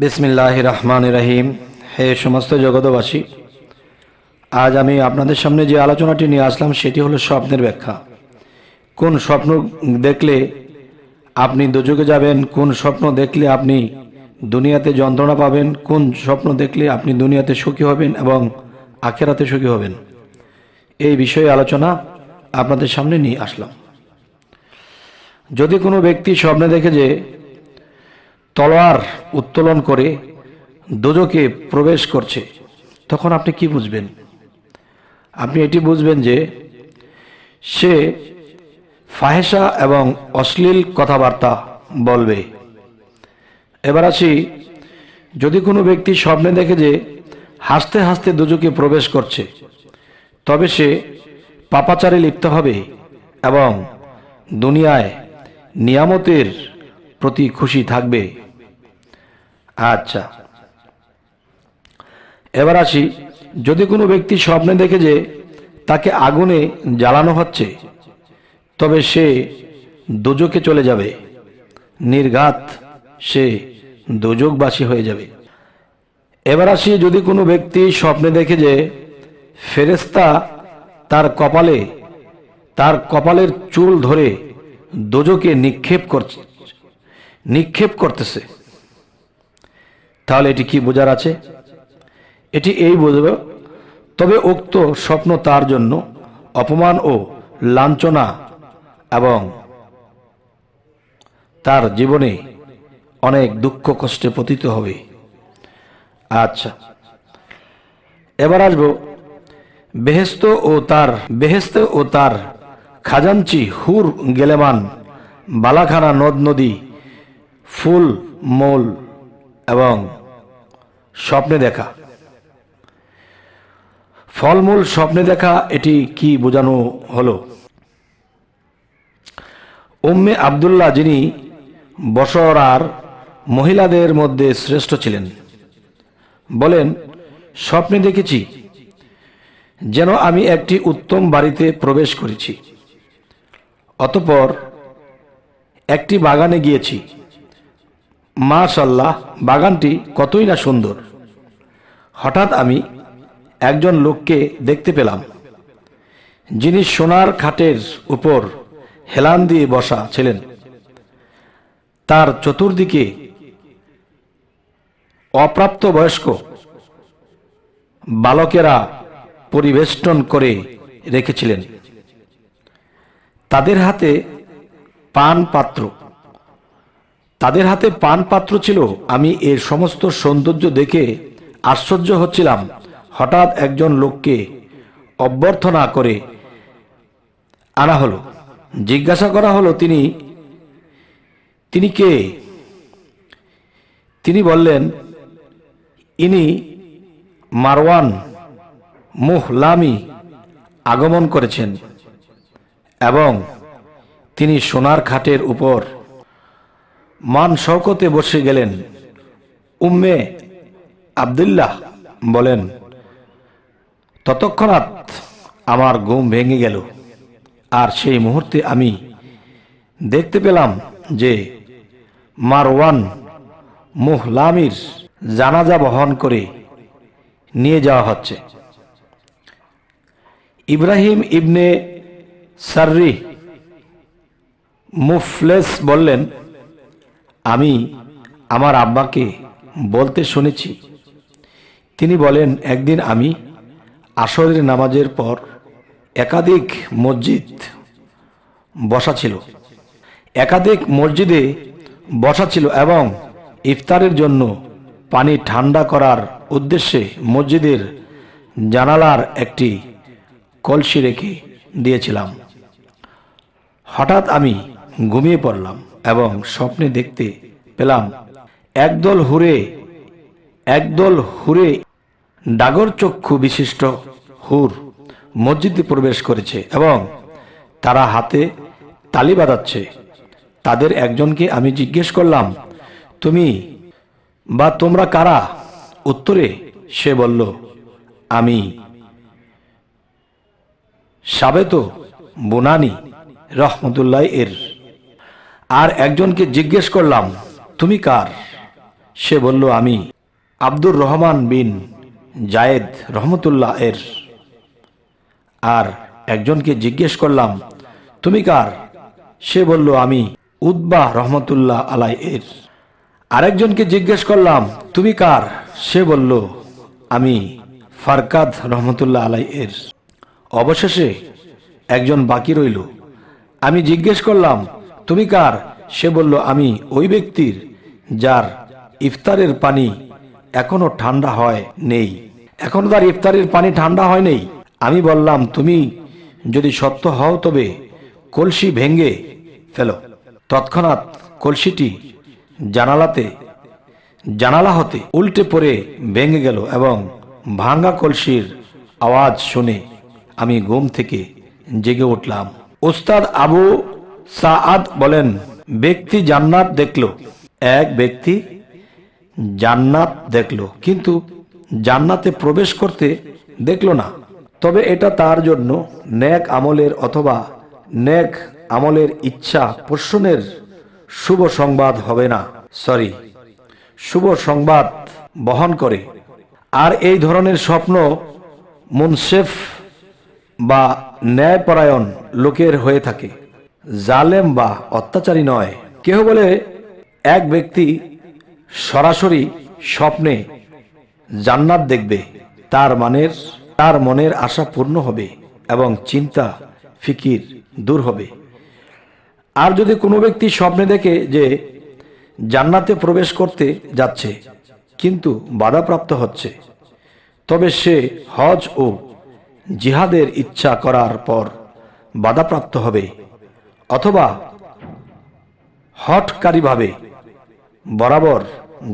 বিসমিল্লাহ রহমান রহিম হে সমস্ত জগতবাসী আজ আমি আপনাদের সামনে যে আলোচনাটি নিয়ে আসলাম, সেটি হলো স্বপ্নের ব্যাখ্যা। কোন স্বপ্ন দেখলে আপনি দুযোগে যাবেন, কোন স্বপ্ন দেখলে আপনি দুনিয়াতে যন্ত্রণা পাবেন, কোন স্বপ্ন দেখলে আপনি দুনিয়াতে সুখী হবেন এবং আখেরাতে সুখী হবেন? এই বিষয়ে আলোচনা আপনাদের সামনে নিয়ে আসলাম। যদি কোনো ব্যক্তি স্বপ্নে দেখে যে তলোয়ার উত্তোলন করে দোজকে প্রবেশ করছে। তখন আপনি কি বুঝবেন? আপনি এটি বুঝবেন যে সে ফাহেসা এবং অশ্লীল কথাবার্তা বলবে। এবার আসি, যদি কোনো ব্যক্তি স্বপ্নে দেখে যে হাসতে হাসতে দুজকে প্রবেশ করছে, তবে সে পাপাচারে লিপ্ত হবে এবং দুনিয়ায় নিয়ামতের প্রতি খুশি থাকবে। আচ্ছা। এবার আসি, যদি কোনো ব্যক্তি স্বপ্নে দেখে যে তাকে আগুনে জ্বালানো হচ্ছে, তবে সে দুজকে চলে যাবে। নির্ঘাত সে দুযোগবাসী হয়ে যাবে। এবার আসি, যদি কোনো ব্যক্তি স্বপ্নে দেখে যে ফেরেস্তা তার কপালে, তার কপালের চুল ধরে দোজকে নিক্ষেপ করছে নিক্ষেপ করতেছে। তাহলে এটি কি বোঝার আছে? এটি এই বুঝবে, তবে উক্ত স্বপ্ন তার জন্য অপমান ও লাঞ্ছনা এবং তার জীবনে অনেক দুঃখ কষ্টে পতিত হবে। আচ্ছা। এবার আসব, বেহেস্ত ও তার, বেহেস্ত ও তার খাজাঞ্চি হুর গেলেমান বালাখানা নদ নদী ফুল, মোল এবং স্বপ্নে দেখা। ফলমূল স্বপ্নে দেখা, এটি কি বোঝানো হলো? উম্মে আবদুল্লাহ যিনি বসরার মহিলাদের মধ্যে শ্রেষ্ঠ ছিলেন, বলেন, স্বপ্নে দেখেছি যেন আমি একটি উত্তম বাড়িতে প্রবেশ করেছি, অতপর একটি বাগানে গিয়েছি। মাশাল্লাহ বাগানটি কতই না সুন্দর। হঠাৎ আমি একজন লোককে দেখতে পেলাম, যিনি সোনার খাটের উপর হেলান দিয়ে বসা ছিলেন। তার চতুর্দিকে অপ্রাপ্ত বয়স্ক বালকেরা পরিবেষ্টন করে রেখেছিলেন। তাদের হাতে পান পাত্র তাদের হাতে পান পাত্র ছিল। আমি এর সমস্ত সৌন্দর্য দেখে আশ্চর্য হচ্ছিলাম। হঠাৎ একজন লোককে অভ্যর্থনা করে আনা হলো। জিজ্ঞাসা করা হলো, তিনি তিনি কে? তিনি বললেন, ইনি মারওয়ান মুহলামি আগমন করেছেন এবং তিনি সোনার খাটের উপর মান শওকতে বসে গেলেন। উম্মে আবদুল্লাহ বলেন, ততক্ষণাৎ আমার ঘুম ভেঙে গেল। আর সেই মুহূর্তে আমি দেখতে পেলাম যে মারওয়ান মুহলামির জানাজা বহন করে নিয়ে যাওয়া হচ্ছে। ইব্রাহিম ইবনে সার্রি মুফলেস বললেন আমি আমার আব্বাকে বলতে শুনেছি। তিনি বলেন, একদিন আমি আসরের নামাজের পর একাধিক মসজিদ বসা ছিল। একাধিক মসজিদে বসা ছিল এবং ইফতারের জন্য পানি ঠান্ডা করার উদ্দেশ্যে মসজিদের জানালার একটি কলসি রেখে দিয়েছিলাম। হঠাৎ আমি ঘুমিয়ে পড়লাম। এবং স্বপ্নে দেখতে পেলাম একদল হুরে একদল হুরে ডাগর চক্ষু বিশিষ্ট হুর মসজিদে প্রবেশ করেছে এবং তারা হাতে তালি বাজাচ্ছে। তাদের একজনকে আমি জিজ্ঞেস করলাম, তুমি বা তোমরা কারা? উত্তরে সে বলল, আমি সাবেত বুনানি রহমতুল্লাহ এর। আর একজনকে জিজ্ঞেস করলাম, তুমি কার? সে বলল, আমি আব্দুর রহমান বিন জায়েদ রহমতুল্লাহ এর। আর একজনকে জিজ্ঞেস করলাম, তুমি কার? সে বলল, আমি উদ্বাহ রহমতুল্লাহ আলাই এর। আরেকজনকে জিজ্ঞেস করলাম, তুমি কার? সে বলল, আমি ফারকাদ রহমতুল্লাহ আলাই এর। অবশেষে একজন বাকি রইল। আমি জিজ্ঞেস করলাম তুমি কার? সে বলল, আমি ওই ব্যক্তির, যার ইফতারের পানি এখনও ঠান্ডা হয় নেই। এখনও তার ইফতারের পানি ঠান্ডা হয় নেই। আমি বললাম, তুমি যদি সত্য হও তবে কলসি ভেঙ্গে ফেলো। তৎক্ষণাৎ কলসিটি জানালাতে, জানালা হতে উল্টে পড়ে ভেঙে গেল এবং ভাঙ্গা কলসির আওয়াজ শুনে আমি ঘুম থেকে জেগে উঠলাম। ওস্তাদ আবু সাআদ বলেন, ব্যক্তি জান্নাত দেখল। এক ব্যক্তি জান্নাত দেখল, কিন্তু জান্নাতে প্রবেশ করতে দেখল না। তবে এটা তার জন্য নেক আমলের অথবা ন্যাক আমলের ইচ্ছা পোষণের শুভ সংবাদ হবে না। সরি, শুভ সংবাদ বহন করে। আর এই ধরনের স্বপ্ন মুনসেফ বা ন্যায়পরায়ণ লোকের হয়ে থাকে। জালেম বা অত্যাচারী নয়। কেহ বলে এক ব্যক্তি সরাসরি স্বপ্নে জান্নাত দেখবে, তার মানের, তার মনের আশা পূর্ণ হবে এবং চিন্তা, ফিকির দূর হবে। আর যদি কোনো ব্যক্তি স্বপ্নে দেখে যে জান্নাতে প্রবেশ করতে যাচ্ছে, কিন্তু বাধাপ্রাপ্ত হচ্ছে, তবে সে হজ ও জিহাদের ইচ্ছা করার পর বাধাপ্রাপ্ত হবে। অথবা হটকারীভাবে বরাবর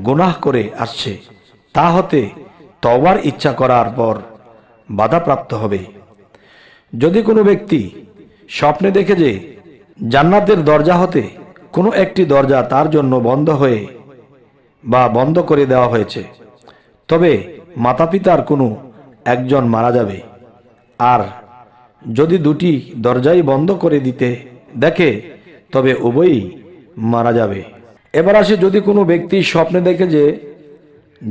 গুনাহ করে আসছে, তা হতে তবার ইচ্ছা করার পর বাধাপ্রাপ্ত হবে। যদি কোনো ব্যক্তি স্বপ্নে দেখে যে জান্নাতের দরজা হতে কোনো একটি দরজা তার জন্য বন্ধ হয়ে বা বন্ধ করে দেওয়া হয়েছে, তবে মাতা পিতার কোনো একজন মারা যাবে। আর যদি দুটি দরজাই বন্ধ করে দিতে দেখে, তবে উভয়ই মারা যাবে। এবার আসে, যদি কোনো ব্যক্তি স্বপ্নে দেখে যে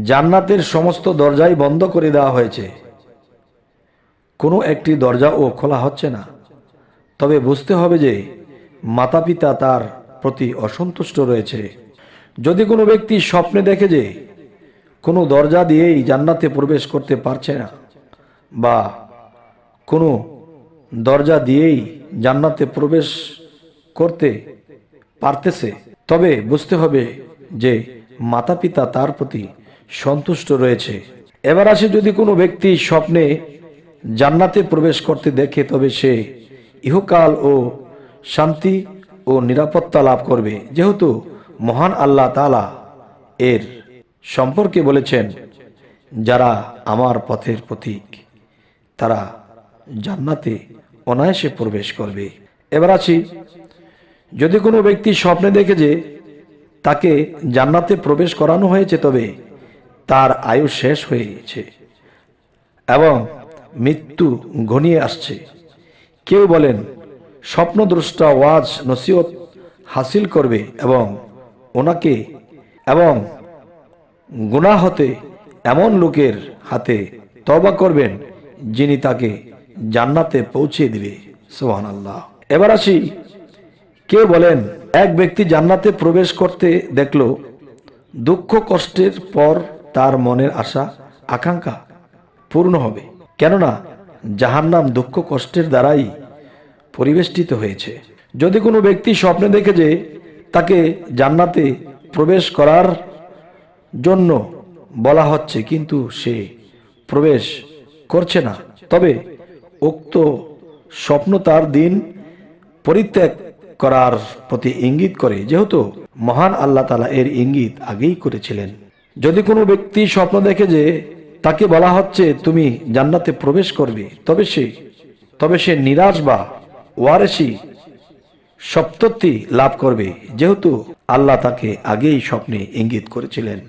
জান্নাতের সমস্ত দরজাই বন্ধ করে দেওয়া হয়েছে, কোনো একটি দরজাও খোলা হচ্ছে না, তবে বুঝতে হবে যে মাতা পিতা তার প্রতি অসন্তুষ্ট রয়েছে। যদি কোনো ব্যক্তি স্বপ্নে দেখে যে কোনো দরজা দিয়েই জান্নাতে প্রবেশ করতে পারছে না, বা কোনো দরজা দিয়েই জান্নাতে প্রবেশ করতে পারতেছে। তবে বুঝতে হবে যে মাতা পিতা তার প্রতি সন্তুষ্ট রয়েছে। এবার আসে যদি কোনো ব্যক্তি স্বপ্নে জান্নাতে প্রবেশ করতে দেখে, তবে সে ইহকাল ও শান্তি ও নিরাপত্তা লাভ করবে। যেহেতু মহান আল্লাহ তালা এর সম্পর্কে বলেছেন, যারা আমার পথের প্রতীক, তারা জান্নাতে অনায়াসে প্রবেশ করবে। এবার আছি যদি কোনো ব্যক্তি স্বপ্নে দেখে যে তাকে জান্নাতে প্রবেশ করানো হয়েছে, তবে তার আয়ু শেষ হয়েছে এবং মৃত্যু ঘনিয়ে আসছে। কেউ বলেন, স্বপ্নদ্রষ্টা ওয়াজ নসিহত হাসিল করবে এবং ওনাকে এবং গুনাহ হতে এমন লোকের হাতে তবা করবেন যিনি তাকে জান্নাতে পৌঁছে দিবে। সোহান আল্লাহ এবার আসি, কে বলেন, এক ব্যক্তি জান্নাতে প্রবেশ করতে দেখল, দুঃখ কষ্টের পর তার মনের আশা, আকাঙ্ক্ষা পূর্ণ হবে। কেননা, জাহান্নাম দুঃখ কষ্টের দ্বারাই পরিবেষ্টিত হয়েছে। যদি কোনো ব্যক্তি স্বপ্নে দেখে যে তাকে জান্নাতে প্রবেশ করার জন্য বলা হচ্ছে, কিন্তু সে প্রবেশ করছে না, তবে উক্ত স্বপ্ন তার দিন পরিত্যাগ করার প্রতি ইঙ্গিত করে। যেহেতু মহান আল্লাহ তালা এর ইঙ্গিত আগেই করেছিলেন। যদি কোনো ব্যক্তি স্বপ্ন দেখে যে তাকে বলা হচ্ছে, তুমি জান্নাতে প্রবেশ করবে, তবে সে তবে সে নিরাশ বা ওয়ারেসি সপ্ততি লাভ করবে। যেহেতু আল্লাহ তাকে আগেই স্বপ্নে ইঙ্গিত করেছিলেন।